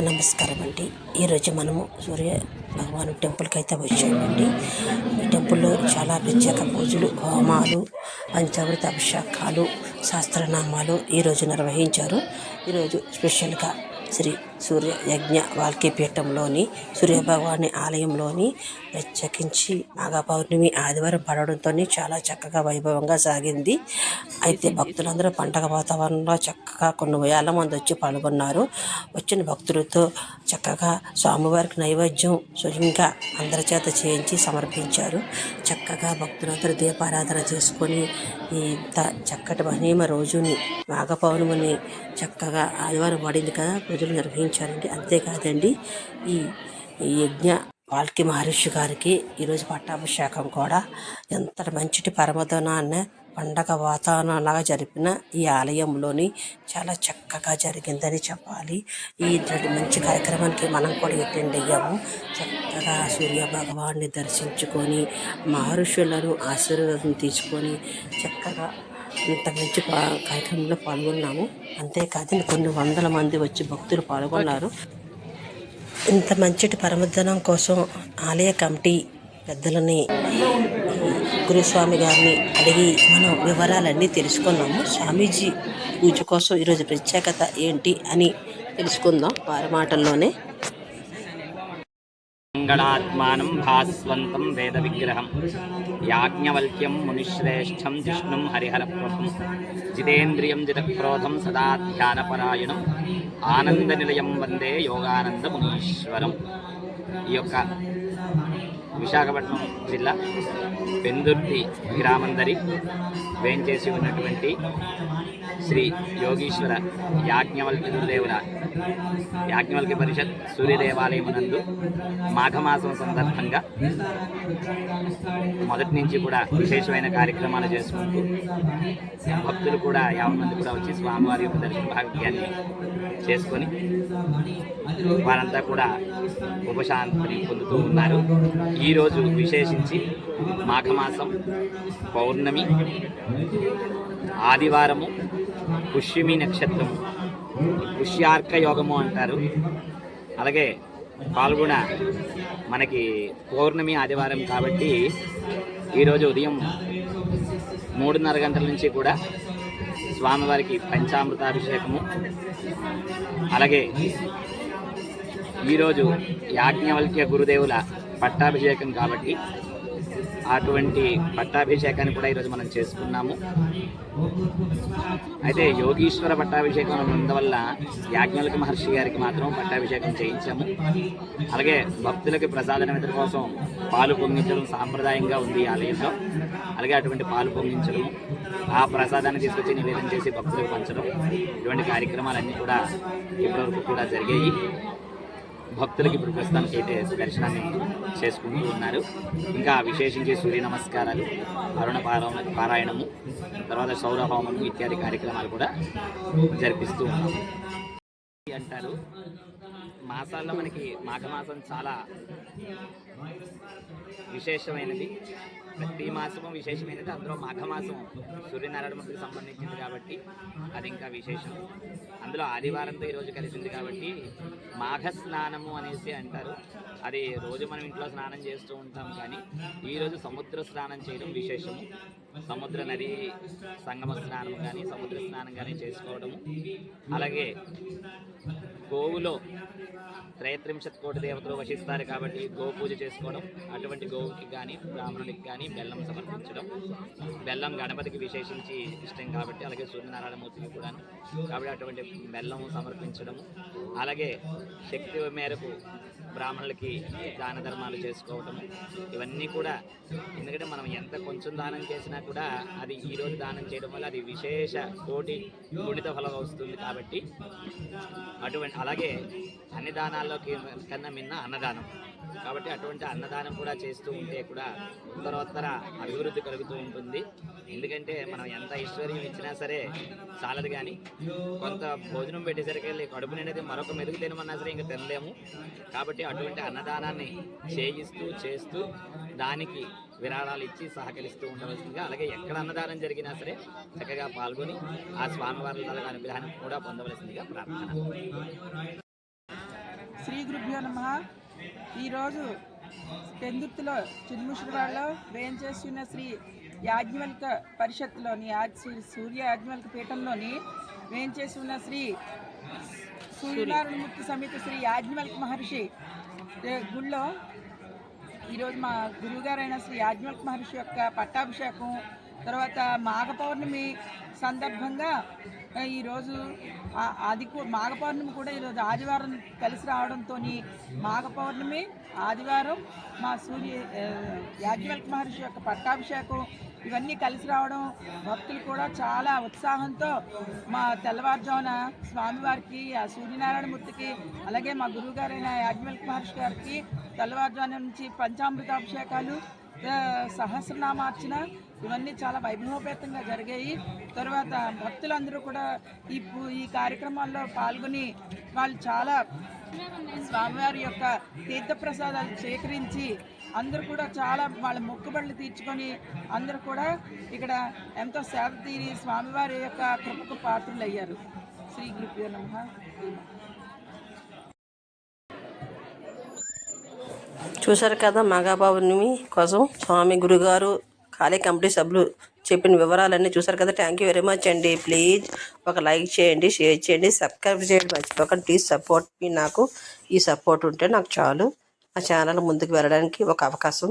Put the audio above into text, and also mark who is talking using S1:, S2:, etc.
S1: అందరికీ నమస్కారం అండి. ఈరోజు మనము సూర్య భగవాను టెంపుల్కి అయితే వచ్చామండి. ఈ టెంపుల్లో చాలా ప్రత్యేక పూజలు హోమాలు పంచామృత అభిషేకాలు శాస్త్రనామాలు ఈరోజు నిర్వహించారు. ఈరోజు స్పెషల్గా శ్రీ సూర్య యజ్ఞ వాల్కీపీఠంలోని సూర్యభగవాని ఆలయంలోని ప్రత్యేకించి నాగ పౌర్ణమి ఆదివారం పడడంతో చాలా చక్కగా వైభవంగా సాగింది. అయితే భక్తులందరూ పండగ వాతావరణంలో చక్కగా కొన్ని వేల మంది వచ్చి పాల్గొన్నారు. వచ్చిన భక్తులతో చక్కగా స్వామివారికి నైవేద్యం స్వయంగా అందరి చేత చేయించి సమర్పించారు. చక్కగా భక్తులందరూ దీపారాధన చేసుకొని ఈ ఇంత చక్కటి మహిమ రోజుని నాగ పౌర్ణమిని చక్కగా ఆదివారం పడింది కదా ప్రజలు ఉంచారండి అంతేకాదండి. ఈ యజ్ఞ వాల్కి మహర్షి గారికి ఈరోజు పట్టాభిషేకం కూడా ఎంత మంచిటి పరమదనాన్ని పండగ వాతావరణంలాగా జరిపిన ఈ ఆలయంలోని చాలా చక్కగా జరిగిందని చెప్పాలి. ఈ ఇట్లాంటి మంచి కార్యక్రమానికి మనం కూడా అటెండ్ అయ్యాము. చక్కగా సూర్య భగవాన్ని దర్శించుకొని మహర్షులను ఆశీర్వాదం తీసుకొని చక్కగా ఇంత మంచి పా- కార్యక్రమంలో పాల్గొన్నాము. అంతేకాదు కొన్ని వందల మంది వచ్చి భక్తులు పాల్గొన్నారు. ఇంత మంచిటి పరమధనం కోసం ఆలయ కమిటీ పెద్దలని గురుస్వామి గారిని అడిగి మనం వివరాలన్నీ తెలుసుకున్నాము. స్వామీజీ పూజ కోసం ఈరోజు ప్రత్యేకత ఏంటి అని తెలుసుకుందాం వారి మాటల్లోనే.
S2: మంగళాత్మానం భాస్వంతం వేద విగ్రహం యాజ్ఞవల్క్యం మునిశ్రేష్టం జిష్ణుం హరిహరప్రభం జితేంద్రియం జితక్రోధం సదా ధ్యానపరాయణం ఆనంద నిలయం వందే యోగానంద మునీశ్వరం ఈ యొక్క విశాఖపట్నం జిల్లా పెందుర్తి గ్రామందరి వేంచేసి ఉన్నటువంటి శ్రీ యోగీశ్వర యాజ్ఞవల్కి గురుదేవుల యాజ్ఞవల్కి పరిషత్ సూర్యదేవాలయమునందు మాఘమాసం సందర్భంగా మొదటి నుంచి కూడా విశేషమైన కార్యక్రమాలు చేసుకుంటూ భక్తులు కూడా యాభై మంది కూడా వచ్చి స్వామివారి యొక్క దర్శన భాగ్యాన్ని చేసుకొని వారంతా కూడా ఉపశాంతిని పొందుతూ ఉన్నారు. ఈరోజు విశేషించి మాఘమాసం పౌర్ణమి ఆదివారము పుష్యమి నక్షత్రం. పుష్యార్క యోగము అంటారు. అలాగే పాల్గొన మనకి పౌర్ణమి ఆదివారం కాబట్టి ఈరోజు ఉదయం మూడున్నర గంటల నుంచి కూడా స్వామివారికి పంచామృతాభిషేకము. అలాగే ఈరోజు యాజ్ఞవల్క్య గురుదేవుల పట్టాభిషేకం కాబట్టి అటువంటి పట్టాభిషేకాన్ని కూడా ఈరోజు మనం చేసుకున్నాము. అయితే యోగీశ్వర పట్టాభిషేకం ఉన్నందువల్ల యాజ్ఞవల్క మహర్షి గారికి మాత్రం పట్టాభిషేకం చేయించాము. అలాగే భక్తులకి ప్రసాదం నిమిత్తం కోసం పాలు పొంగించడం సాంప్రదాయంగా ఉంది ఈ ఆలయంలో. అలాగే అటువంటి పాలు పొంగించడం ఆ ప్రసాదాన్ని తీసుకొచ్చి నివేదన చేసి భక్తులకు పంచడం ఇటువంటి కార్యక్రమాలన్నీ కూడా ఇప్పటివరకు కూడా జరిగాయి. భక్తులకి ఇప్పుడు ప్రస్తుతానికి అయితే దర్శనాన్ని చేసుకుంటూ ఉన్నారు. ఇంకా విశేషించి సూర్య నమస్కారాలు అరుణ పారాయణ పారాయణము తర్వాత సౌర హోమము ఇత్యాది కార్యక్రమాలు కూడా జరిపిస్తూ ఉన్నాము. అంటారు. మాసాల్లో మనకి మాఘమాసం చాలా విశేషమైనది. ప్రతి మాసము విశేషమైనది. అందులో మాఘమాసం సూర్యనారాయణమూర్తికి సంబంధించింది కాబట్టి అది ఇంకా విశేషం. అందులో ఆదివారంతో ఈరోజు కలిసింది కాబట్టి మాఘ స్నానము అనేసి అంటారు. అది రోజు మనం ఇంట్లో స్నానం చేస్తూ ఉంటాం కానీ ఈరోజు సముద్ర స్నానం చేయడం విశేషము. సముద్ర నది సంగమ స్నానం కానీ సముద్ర స్నానం కానీ చేసుకోవడము. అలాగే గోవులో త్రయత్రింశత్ కోటి దేవతలు వశిస్తారు కాబట్టి గో పూజ చేసుకోవడం అటువంటి గోవుకి కానీ బ్రాహ్మణుడికి కానీ బెల్లం సమర్పించడం బెల్లం గణపతికి విశేషించి ఇష్టం కాబట్టి అలాగే సూర్యనారాయణమూర్తికి కూడా కాబట్టి అటువంటి బెల్లం సమర్పించడం. అలాగే శక్తి మేరకు బ్రాహ్మణులకి దాన ధర్మాలు చేసుకోవటము ఇవన్నీ కూడా ఎందుకంటే మనం ఎంత కొంచెం దానం చేసినా కూడా అది ఈరోజు దానం చేయడం వల్ల అది విశేష కోటి గుణిత ఫలం వస్తుంది కాబట్టి అటువంటి అలాగే అన్ని దానాల్లోకి కన్నా మిన్న అన్నదానం. కాబట్టి అటువంటి అన్నదానం కూడా చేస్తూ ఉంటే కూడా ఉత్తరోత్తర అభివృద్ధి కలుగుతూ ఉంటుంది. ఎందుకంటే మనం ఎంత ఐశ్వర్యం ఇచ్చినా సరే చాలదు కానీ కొంత భోజనం పెట్టేసరికి వెళ్ళి కడుపు నిండితే మరొక మెరుగు తినమన్నా సరే ఇంకా తినలేము. కాబట్టి అటువంటి అన్నదానాన్ని చేయిస్తూ చేస్తూ దానికి విరాళాలు ఇచ్చి సహకరిస్తూ ఉండవలసిందిగా అలాగే ఎక్కడ అన్నదానం జరిగినా సరే చక్కగా పాల్గొని ఆ స్వామివారి తాలూకా అనుగ్రహాన్ని కూడా పొందవలసిందిగా ప్రార్థన
S3: శ్రీ గురుభ్యో నమ. ఈరోజు పెందుర్తిలో చిన్ముషిడివాడలో వేయించేస్తున్న శ్రీ యాజ్ఞవల్క పరిషత్తులోని యాజ్ శ్రీ సూర్య యాజ్ఞవల్క పీఠంలోని వేయించేసి ఉన్న శ్రీ సూర్యనారాయణమూర్తి సమేత శ్రీ యాజ్ఞవల్క మహర్షి గుళ్ళో ఈరోజు మా గురువుగారైన శ్రీ యాజ్ఞవల్క మహర్షి యొక్క పట్టాభిషేకం తర్వాత మాఘ పౌర్ణమి సందర్భంగా ఈరోజు ఆ- అది మాఘ పౌర్ణమి కూడా ఈరోజు ఆదివారం కలిసి రావడంతో మాఘ పౌర్ణమి ఆదివారం మా సూర్య యాజ్ఞవల్క మహర్షి యొక్క పట్టాభిషేకం ఇవన్నీ కలిసి రావడం భక్తులు కూడా చాలా ఉత్సాహంతో మా తెల్లవారుజామున స్వామివారికి ఆ సూర్యనారాయణమూర్తికి అలాగే మా గురువుగారైన యాజ్ఞవల్క మహర్షి గారికి తెల్లవారుజామున నుంచి పంచామృతాభిషేకాలు సహస్రనామార్చన ఇవన్నీ చాలా వైభవోపేతంగా జరిగాయి. తర్వాత భక్తులందరూ కూడా ఈ ఈ కార్యక్రమాల్లో పాల్గొని వాళ్ళు చాలా స్వామివారి యొక్క తీర్థప్రసాదాలు సేకరించి అందరూ కూడా చాలా వాళ్ళ మొక్కుబడులు తీర్చుకొని అందరూ కూడా ఇక్కడ ఎంతో సేవ తీరి స్వామివారి యొక్క కృపకు పాత్రులయ్యారు. శ్రీ గురుభ్యో నమ.
S1: చూశారు కదా మగాబాబుని కోసం స్వామి గురుగారు ఖాళీ కమిటీ సభ్యులు చెప్పిన వివరాలన్నీ చూసారు కదా. థ్యాంక్ యూ వెరీ మచ్ అండి. ప్లీజ్ ఒక లైక్ చేయండి షేర్ చేయండి సబ్స్క్రైబ్ చేయండి. మర్చిపోకండి ప్లీజ్ సపోర్ట్ మీ నాకు. ఈ సపోర్ట్ ఉంటే నాకు చాలు. ఆ ఛానల్ ముందుకు వెళ్ళడానికి ఒక అవకాశం